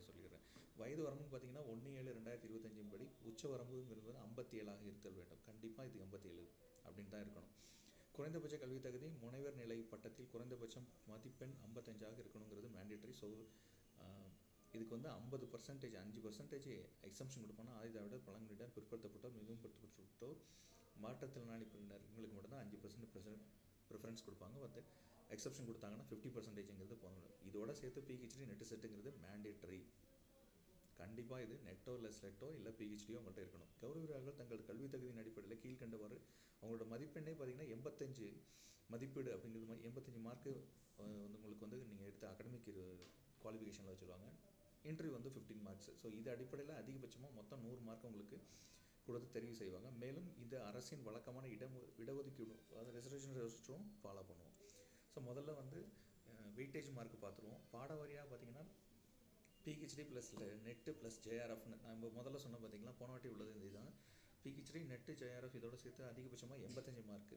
வார்த்தையை சொல்லிடுறேன். வயது வரம்பு பார்த்தீங்கன்னா ஒன்று ஏழு ரெண்டாயிரத்தி இருபத்தஞ்சின் படி உச்ச வரம்புங்கிறது ஐம்பத்தி ஏழாக இருத்தல் வேண்டும். கண்டிப்பாக இது ஐம்பத்தி ஏழு அப்படின்னு தான் இருக்கணும். குறைந்தபட்ச கல்வி தகுதி முனைவர் நிலை பட்டத்தில் குறைந்தபட்சம் மதிப்பெண் ஐம்பத்தஞ்சாக இருக்கணுங்கிறது மேண்டேட்டரி ஸோ இதுக்கு வந்து ஐம்பது பர்சன்டேஜ் அஞ்சு பர்சன்டேஜ் எக்ஸம்ஷன் கொடுப்போம்னா ஆயுத விட பழங்குடியினர் பிற்படுத்தப்பட்டோர் மிகவும் பிற்படுத்தப்பட்டோர் மாற்றுத்திறனாளி பிரிவினர் இவங்களுக்கு மட்டும்தான் அஞ்சு பர்சன்ட் ப்ரிஃபரன்ஸ் கொடுப்பாங்க. வந்து எக்ஸப்ஷன் கொடுத்தாங்கன்னா ஃபிஃப்டி பர்சன்டேஜுங்கிறது போகணும் இதோட சேர்த்து பிஹெச்டி நெட்டு செட்டுங்கிறது மேண்டேட்டரி கண்டிப்பாக இது நெட்டோ இல்லை ஸ்லெட்டோ இல்லை பிஹெச்டியோ உங்கள்கிட்ட இருக்கணும். கௌரவர்கள் தங்கள் கல்வி தகுதியின் அடிப்படையில் கீழ்கண்டவாறு அவங்களோட மதிப்பெண்ணே பார்த்தீங்கன்னா எண்பத்தஞ்சு மதிப்பீடு அப்படிங்கிறது மாதிரி எண்பத்தஞ்சு மார்க்கு வந்து உங்களுக்கு வந்து நீங்கள் எடுத்த அகடமிக் குவாலிஃபிகேஷனில் வச்சுருவாங்க. இன்டர்வியூ வந்து ஃபிஃப்டீன் மார்க்ஸ் ஸோ இது அடிப்படையில் அதிகபட்சமாக மொத்தம் நூறு மார்க் உங்களுக்கு கொடுத்து தெரிவு செய்வாங்க. மேலும் இது அரசின் வழக்கமான இடம் இடஒதுக்கீடு அதாவது ரிசர்வேஷன் ரெஜிஸ்டரும் ஃபாலோ பண்ணுவோம். ஸோ முதல்ல வந்து வெயிட்டேஜ் மார்க் பார்த்துருவோம். பாட வாரியாக பார்த்தீங்கன்னா பிஹெச்டி ப்ளஸ் நெட்டு ப்ளஸ் ஜேஆர்எஃப்னு நம்ம முதல்ல சொன்ன பார்த்தீங்களா? போன வாட்டி உள்ளது இந்த இதுதான் பிஹெச்டி நெட்டு ஜேஆர்எஃப் இதோட சேர்த்து அதிகபட்சமாக எண்பத்தஞ்சு மார்க்கு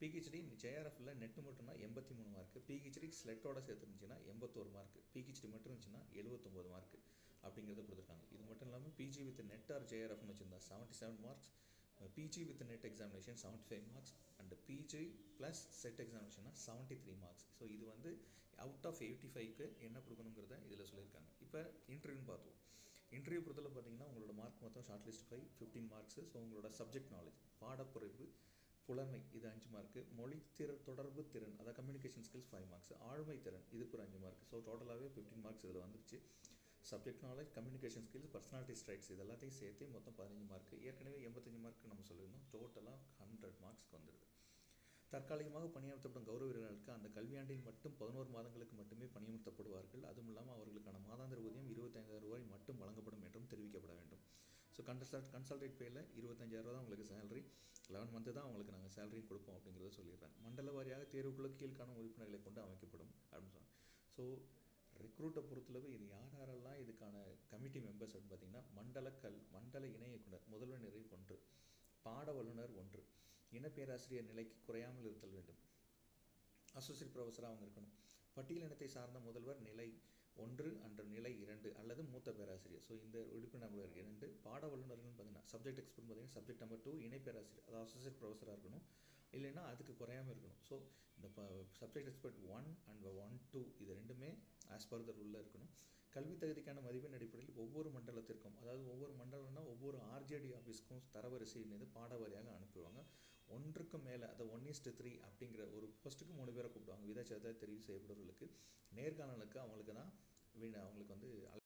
பிஹெச்டி ஜேஆர்எஃப்ல நெட்டு மட்டும்னா எண்பத்தி மூணு மார்க்கு பிஹெச்டி ஸ்லெட்டோட சேர்த்து இருந்துச்சுன்னா எண்பத்தோரு மார்க் பிஹெச்டி மட்டும் இருந்துச்சுன்னா எழுபத்தொம்போது மார்க்கு அப்படிங்கிறத கொடுத்துருக்காங்க. இது மட்டும் இல்லாமல் பிஜி வித் நெட் ஆர் ஜேஆர்எஃப்னு வச்சுருந்தா seventy seven marks PG with NET examination seventy five marks and PG plus SET எக்ஸாமினேஷன்னா seventy three marks so இது வந்து அவுட் ஆஃப் எயிட்டி ஃபைவ்க்கு என்ன கொடுக்கணுங்கிறத இதில் சொல்லியிருக்காங்க. இப்போ இன்டர்வியூன்னு பார்த்துவோம். இன்டர்வியூ பொறுத்தவரை பார்த்தீங்கன்னா உங்களோட மார்க் மொத்தம் short list five fifteen marks so உங்களோட சப்ஜெக்ட் நாலேஜ் பாடப்புரைப்பு புலமை இது அஞ்சு மார்க்கு மொழி திற தொடர்பு திறன் அதாவது கம்யூனிகேஷன் ஸ்கில்ஸ் ஃபைவ் மார்க்ஸ் ஆழ்மை திறன் இதுக்கு ஒரு அஞ்சு மார்க் ஸோ டோட்டலாகவே ஃபிஃப்டீன் மார்க்ஸ் இதில் வந்துருச்சு. Subject knowledge communication skills personality traits இது எல்லாத்தையும் சேர்த்து மொத்தம் பதினஞ்சு மார்க் ஏற்கனவே எண்பத்தஞ்சு மார்க் நம்ம சொல்லியிருந்தோம். டோட்டலாக ஹண்ட்ரட் மார்க்ஸ்க்கு வந்துடுது தற்காலிகமாக பணியமர்த்தப்படும் கௌரவ வீரர்களுக்கு அந்த கல்வியாண்டில் மட்டும் பதினோரு மாதங்களுக்கு மட்டுமே பணியமர்த்தப்படுவார்கள். அதுவும் இல்லாமல் அவர்களுக்கான மாதாந்திர ஊதியம் இருபத்தைந்தாயிரம் ரூபாய் மட்டும் வழங்கப்படும் என்றும் தெரிவிக்கப்பட வேண்டும். ஸோ கன்சல்ட் கன்சல்டேட் பேயில் இருபத்தஞ்சாயிரம் ரூபா தான் உங்களுக்கு சேலரி லெவன் மந்த்து தான் அவங்களுக்கு நாங்கள் சேலரியும் கொடுப்போம் அப்படிங்கிறத சொல்லிடுறாங்க. மண்டல வாரியாக தேர்வுக்குள்ள கீழ்காணும் உறுப்பினர்களை கொண்டு அமைக்கப்படும் அப்படின்னு சொன்னாங்க. ஸோ ரெக்ரூட்டை பொறுத்தளவு இது யார் யாரெல்லாம் கமிட்டி மெம்பர்ஸ் அப்படின்னு பார்த்தீங்கன்னா மண்டல கல் மண்டல இணை இயக்குனர் முதல்வர் நிறை ஒன்று பாட வல்லுநர் ஒன்று இனப்பேராசிரியர் நிலைக்கு குறையாமல் இருத்தல் வேண்டும். அசோசியேட் ப்ரொஃபஸராக அவங்க இருக்கணும். பட்டியல் இனத்தை சார்ந்த முதல்வர் நிலை ஒன்று அன்று நிலை இரண்டு அல்லது மூத்த பேராசிரியர். ஸோ இந்த உறுப்பினர் நம்பர் இரண்டு பாட வல்லுநர்கள்னு பார்த்தீங்கன்னா சப்ஜெக்ட் எக்ஸ்பர்ட் பார்த்தீங்கன்னா சப்ஜெக்ட் நம்பர் டூ இணை பேராசிரியர் அதாவது அசோசியேட் ப்ரொஃபஸராக இருக்கணும். இல்லைன்னா அதுக்கு குறையாமல் இருக்கணும். ஸோ இந்த ப subject expert one and one two இது ரெண்டுமே ஆஸ் பர் த ரூலில் இருக்கணும். கல்வி தகுதிக்கான மதிப்பெண் அடிப்படையில் ஒவ்வொரு மண்டலத்திற்கும் அதாவது ஒவ்வொரு மண்டலம்னா ஒவ்வொரு ஆர்ஜேடி ஆஃபீஸ்க்கும் தரவரிசை மீது பாடவாரியாக அனுப்புவாங்க. ஒன்றுக்கு மேலே அதை ஒன் இஸ்ட் த்ரீ அப்படிங்கிற ஒரு போஸ்ட்டுக்கு மூணு பேரை கூப்பிடுவாங்க. விதாச்சாரத்தை தெரிவு செய்யப்படுறவர்களுக்கு நேர்காணலுக்கு அவங்களுக்கு தான் வீண் அவங்களுக்கு வந்து